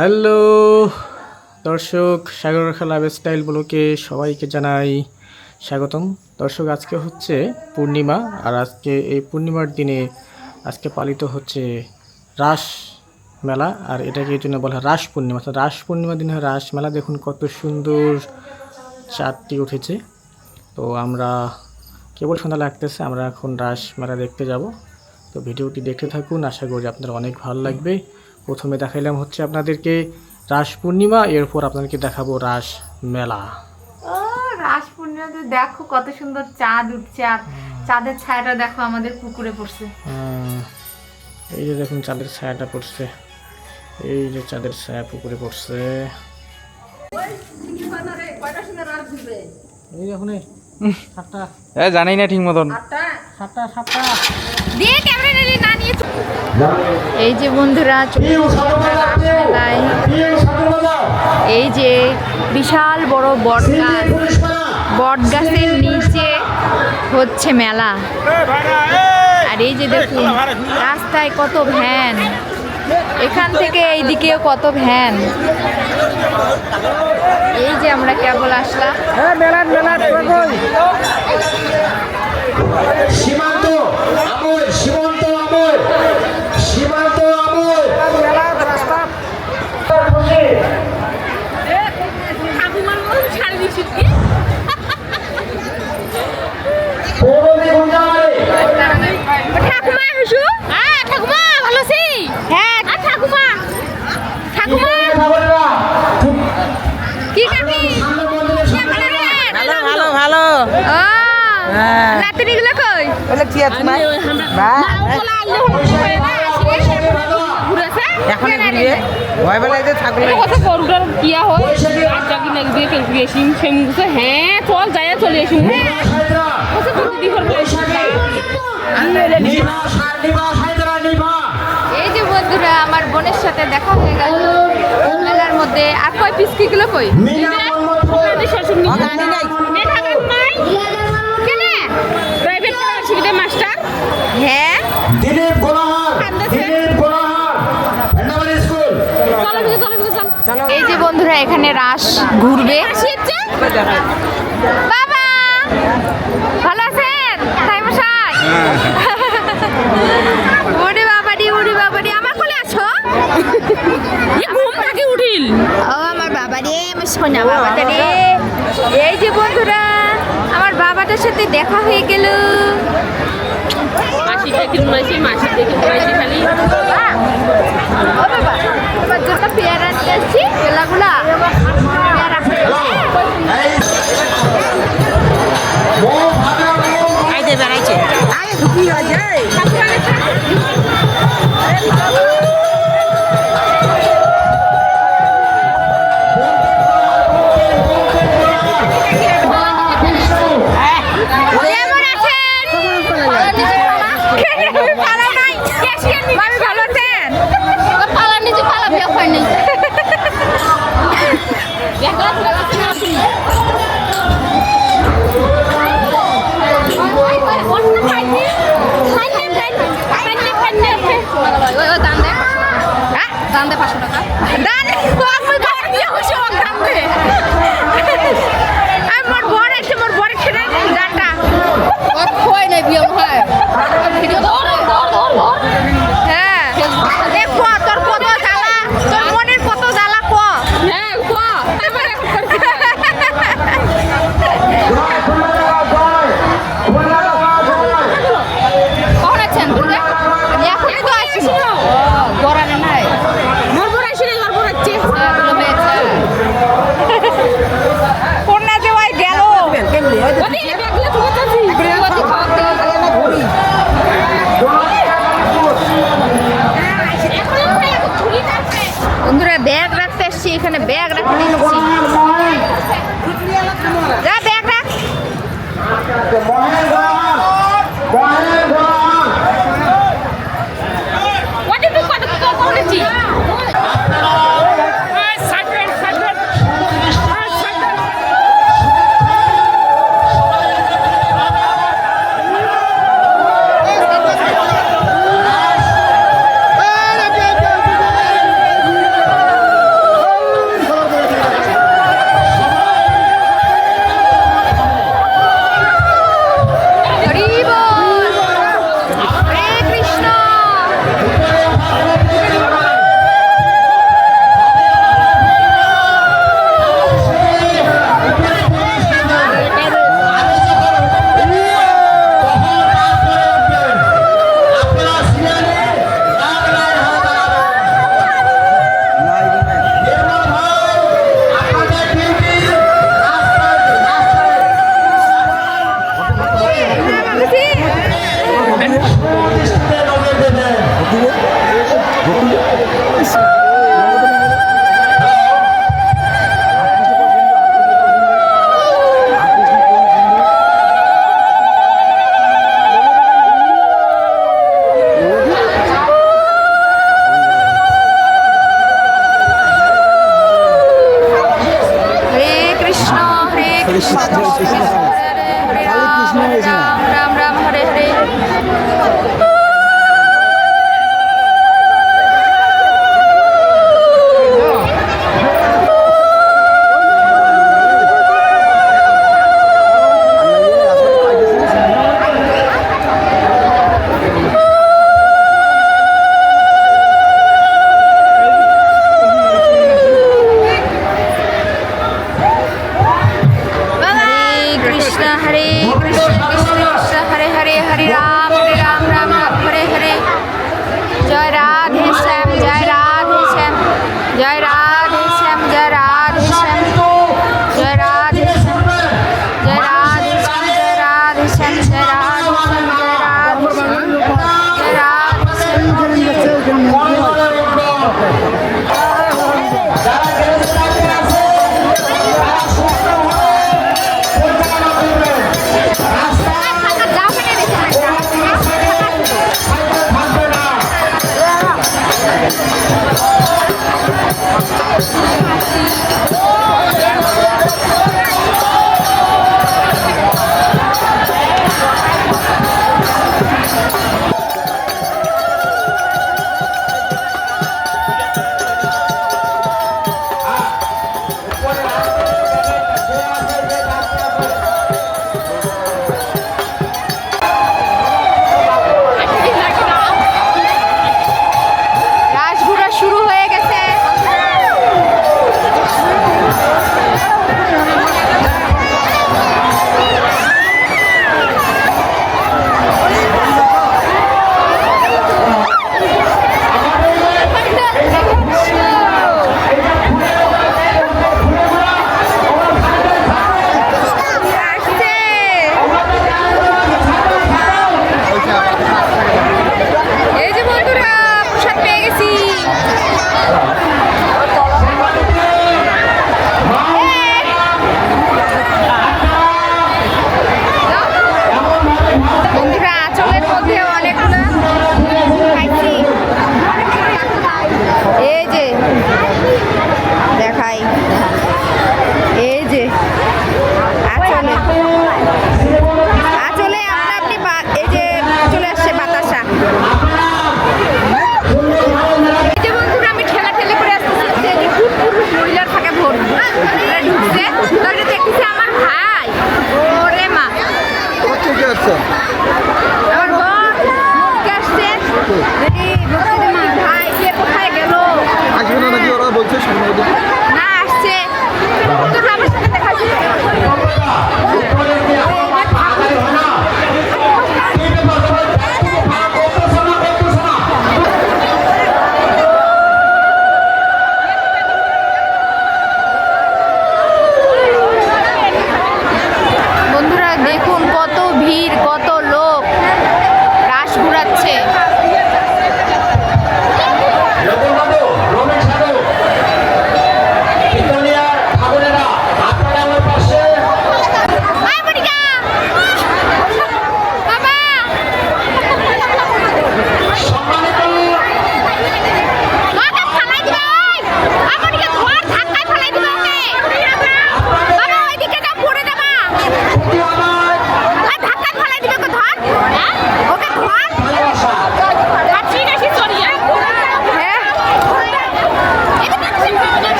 Hello, দর্শক সাগর খেলা style ব্লকে সবাইকে জানাই স্বাগতম। দর্শক, আজকে হচ্ছে পূর্ণিমা আর আজকে এই পূর্ণিমার দিনে আজকে পালিত হচ্ছে রাস মেলা আর এটাকে এই জন্য বলা হয় রাস পূর্ণিমা। তো রাস পূর্ণিমার দিনে রাস মেলা দেখুন কত সুন্দর চাঁদটি উঠেছে। তো আমরা কেবল সন্ধ্যা লাগতেছে, আমরা এখন রাস মেলা দেখতে যাব। তো ভিডিওটি দেখতে থাকুন, আশা করি আপনাদের অনেক ভালো লাগবে। প্রথমে দেখাইলাম হচ্ছে আপনাদেরকে রাস পূর্ণিমা এরপর আপনাদেরকে দেখাবো রাস মেলা। ও রাস পূর্ণিমাতে দেখো কত সুন্দর চাঁদ উঠছে আর চাঁদের ছায়াটা দেখো আমাদের পুকুরে পড়ছে। এই যে দেখুন চাঁদের ছায়াটা পড়ছে। এই যে চাঁদের ছায়া পুকুরে পড়ছে। এই দেখুন এ জানি না ঠিক মতন। এই যে বন্ধুরা। এই যে বিশাল বড় বট গাছ। বট গাছের নিচে হচ্ছে মেলা। আর এই যে দেখুন রাস্তায় কত ভ্যান। এখান থেকে এইদিকেও কত ভ্যান? এই যে আমরা কেবল আসলাম। সীমান্ত আমল সীমান্ত আমল সীমান্ত আমল। ঠাকুমা হসু হ্যাঁ ঠাকুমা ভালো আছি হ্যাঁ ঠাকুমা ঠাকুমা খাবারেরা কি কাকি সামনে মন্দিরের সামনে ভালো ভালো ভালো ও নাতিনি গুলো কই বলে কি আছে তোমার এখন ঘুরিয়ে। ভয় বেলা যে ছাগল কথা গরুটার কিয়া হয় আর জাগি নাকি দিয়ে কেউ গেছি সেমি গুছে হ্যাঁ চল যাই চলে আসি। হ্যাঁ। কথা দি করবে এই যে বন্ধুরা আমার বোনের সাথে দেখা হয়ে গেল। মেলার মধ্যে। আর কয় পিস কি গুলো কই? নাই। কেনে প্রাইভেট পড়া শিখতে মাস্টার? হ্যাঁ? দিলীপ গোলাহার দিলীপ গোলাহার ভেন্ডাবাড়ি স্কুল। চলো ভিতরে চলো ভিতরে চল। এই যে বন্ধুরা এখানে রাস ঘুরবে। বাবা! ভালো আছেন? তাই মশাই? ওরে বাবাডি ওরে বাবাডি। আমার কোলে আছো? ঘুম থেকে উঠিল? ও আমার বাবা রে আমার সোনা বাবাটা রে। এই যে বন্ধুরা বাবাটার সাথে দেখা হয়ে গেল। মাসি দেখি মাসি মাসি দেখি মাসি খালি। ও বাবা তোমার জন্য পেয়ারা নিয়ে আসছি বেড়াইছে। আরে ঢুকি হয়ে যায় এই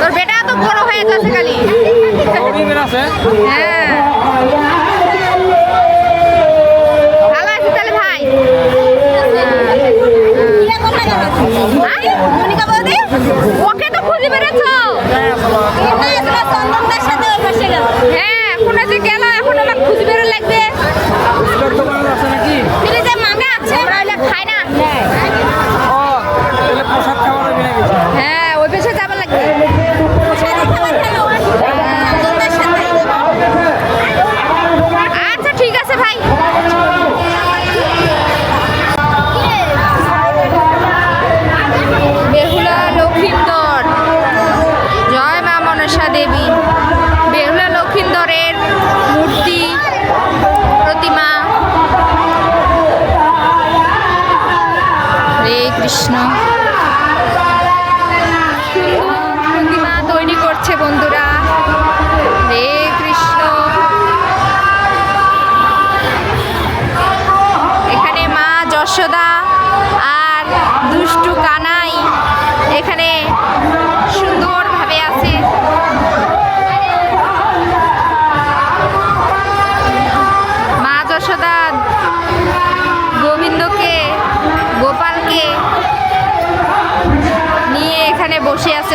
তোর বেটা তো বড় হয়ে গেছে খালি। হ্যাঁ। বুঝতে পেরেছ? হ্যাঁ এখন আছে গেল আমার খুঁজে বেরো লাগবে। আছে নাকি? মামা আছে।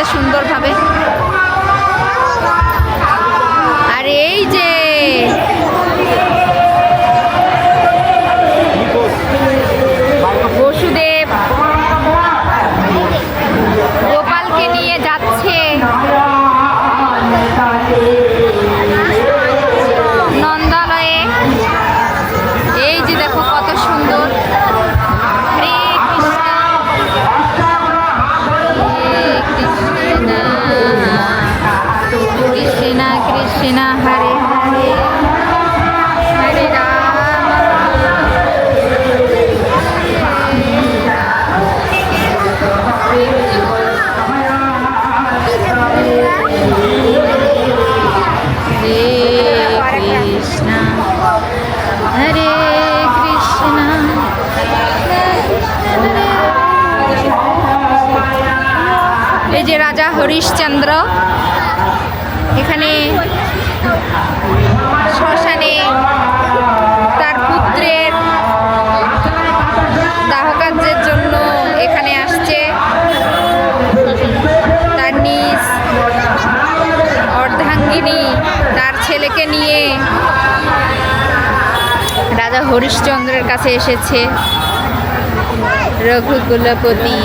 সুন্দর হরিশচন্দ্র এখানে শ্মশানে তার পুত্রের দাহকার্যের জন্য এখানে আসছে। তার নিজ অর্ধাঙ্গিনী তার ছেলেকে নিয়ে রাজা হরিশচন্দ্রের কাছে এসেছে। রঘুকুলপতি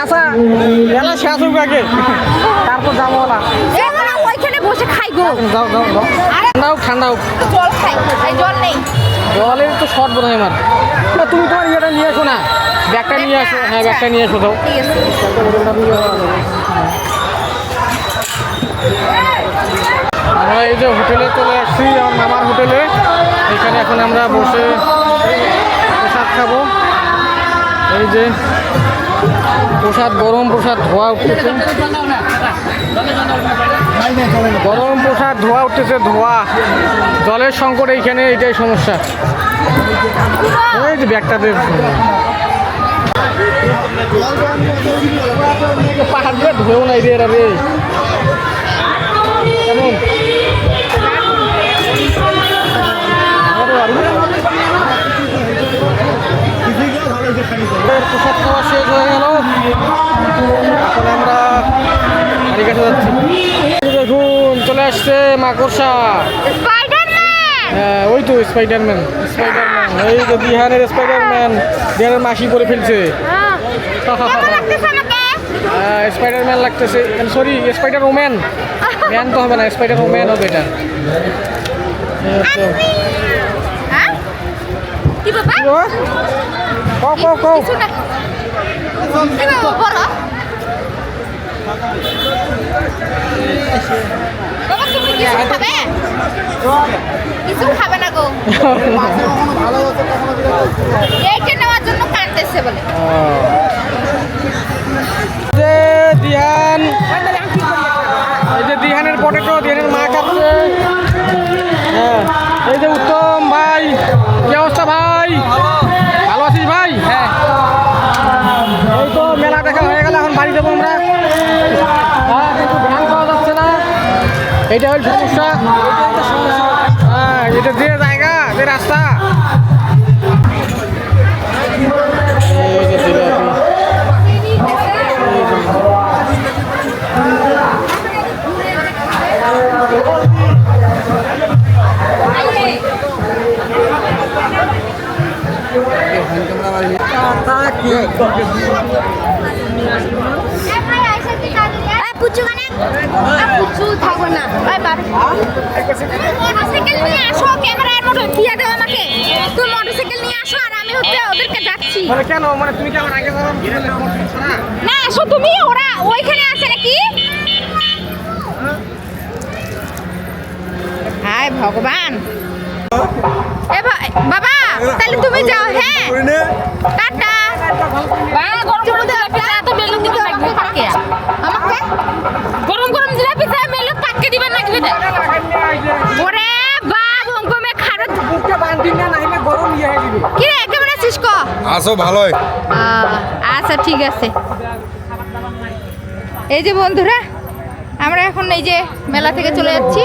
আচ্ছা এলা শেষ হোক আগে। তারপর যাব এবার ওইখানে বসে খাই গো। যাও যাও যাও। ঠান্ডা হোক ঠান্ডা হোক। জল খাই জল নেই। জলের তো শর্ট বোধ হয় আমার। না, তুমি তোমার ইয়েটা নিয়ে আসো না। ব্যাগটা নিয়ে আসো। হ্যাঁ ব্যাগটা নিয়ে ঠিক আছে। আমরা এই যে হোটেলে চলে আসছি আমার হোটেলে। এখানে এখন আমরা বসে প্রসাদ খাব। এই যে প্রসাদ, গরম প্রসাদ, ধোয়া উঠতেছে গরম প্রসাদ, ধোয়া উঠতেছে, ধোয়া। জলের সংকট এইখানে, এইটাই সমস্যা। এই যে ব্যাগটাতে পাহাড় ধুয়েও নাই রে রে। কেমন? প্রসাদ খাওয়া শেষ হয়ে গেল। এখন আমরা বাড়ি কাছে যাচ্ছি। দেখুন চলে আসছে মাকড়সা। হ্যাঁ ওই তো স্পাইডারম্যান স্পাইডারম্যান এই যে বিহানের স্পাইডারম্যান বিহানের মাসি করে ফেলছে। স্পাইডারম্যান লাগতেছে। সরি স্পাইডার ওম্যান ম্যান তো হবে না স্পাইডার ওম্যান হবে এটা এই হচ্ছে। হ্যাঁ কি বাবা কি বাবা? কও কও কও। কিছু খাবে? না গো। এইটা নেওয়ার জন্য কাঁদতেছে বলে। দিহান এই যে দিহানের পটেটো দিহানের মা খাচ্ছে হ্যাঁ এই যে উত্তম ভাই, কি অবস্থা ভাই? ভালো আছিস ভাই? হ্যাঁ। এই তো মেলা দেখা হয়ে গেল এখন বাড়ি যাব আমরা হ্যাঁ ধ্যান পাওয়া যাচ্ছে না। এইটা হল সমস্যা। হ্যাঁ এটা যে জায়গা যে রাস্তা। পুচু মানে পুচু থাকবে না। ওই বাপ। মোটরসাইকেল নিয়ে আসো ক্যামেরার মোটর দিয়ে দাও আমাকে? তুমি মোটরসাইকেল নিয়ে আসো আর আমি হচ্ছে ওদেরকে যাচ্ছি। মানে কেন? মানে তুমি কি আগে যাব না আসো তুমি ওরা ওইখানে আছে নাকি? হায় ভগবান। এ বাবা তাহলে তুমি যাও হ্যাঁ। টাটা। গরম গরম জিলাপি চাই মেলু পাককে দিবেন না কিবে ওরে কি রে একেবারে শেষ কো আসো আচ্ছা ঠিক আছে। এই যে বন্ধুরা আমরা এখন এই যে মেলা থেকে চলে যাচ্ছি।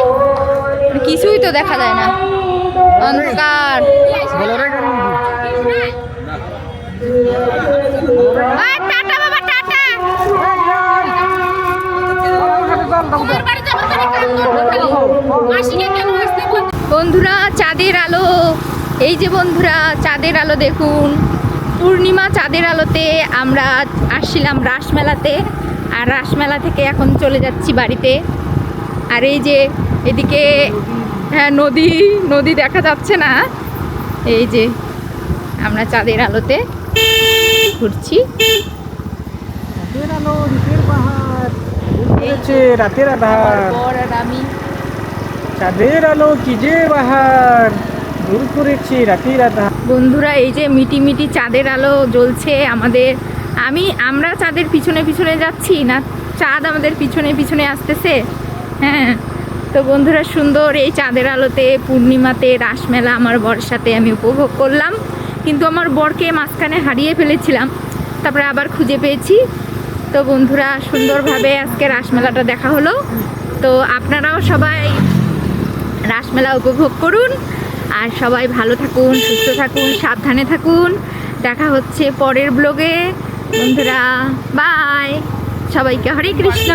কিছুই তো দেখা যায় না। অন্ধকার। বন্ধুরা, চাঁদের আলো। এই যে বন্ধুরা, চাঁদের আলো দেখুন। পূর্ণিমা চাঁদের আলোতে আমরা আসছিলাম রাসমেলাতে, আর রাসমেলা থেকে এখন চলে যাচ্ছি বাড়িতে। আর এই যে এদিকে হ্যাঁ নদী নদী দেখা যাচ্ছে না। এই যে আমরা চাঁদের আলোতে ঘুরছি। হচ্ছে রাতের আধার। আমি। চাঁদের আলো কি যে বাহার দূর করেছে রাতের আধার। বন্ধুরা এই যে মিটি মিটি চাঁদের আলো জ্বলছে আমাদের। আমি আমরা চাঁদের পিছনে পিছনে যাচ্ছি না চাঁদ আমাদের পিছনে পিছনে আসতেছে? হ্যাঁ তো বন্ধুরা সুন্দর এই চাঁদের আলোতে পূর্ণিমাতে রাসমেলা আমার বর্ষাতে আমি উপভোগ করলাম। কিন্তু আমার বরকে মাঝখানে হারিয়ে ফেলেছিলাম। তারপরে আবার খুঁজে পেয়েছি। তো বন্ধুরা, সুন্দরভাবে আজকে রাসমেলাটা দেখা হলো। তো আপনারাও সবাই রাসমেলা উপভোগ করুন। আর সবাই ভালো থাকুন, সুস্থ থাকুন, সাবধানে থাকুন। দেখা হচ্ছে পরের ব্লগে। বন্ধুরা বাই সবাইকে হরে কৃষ্ণ।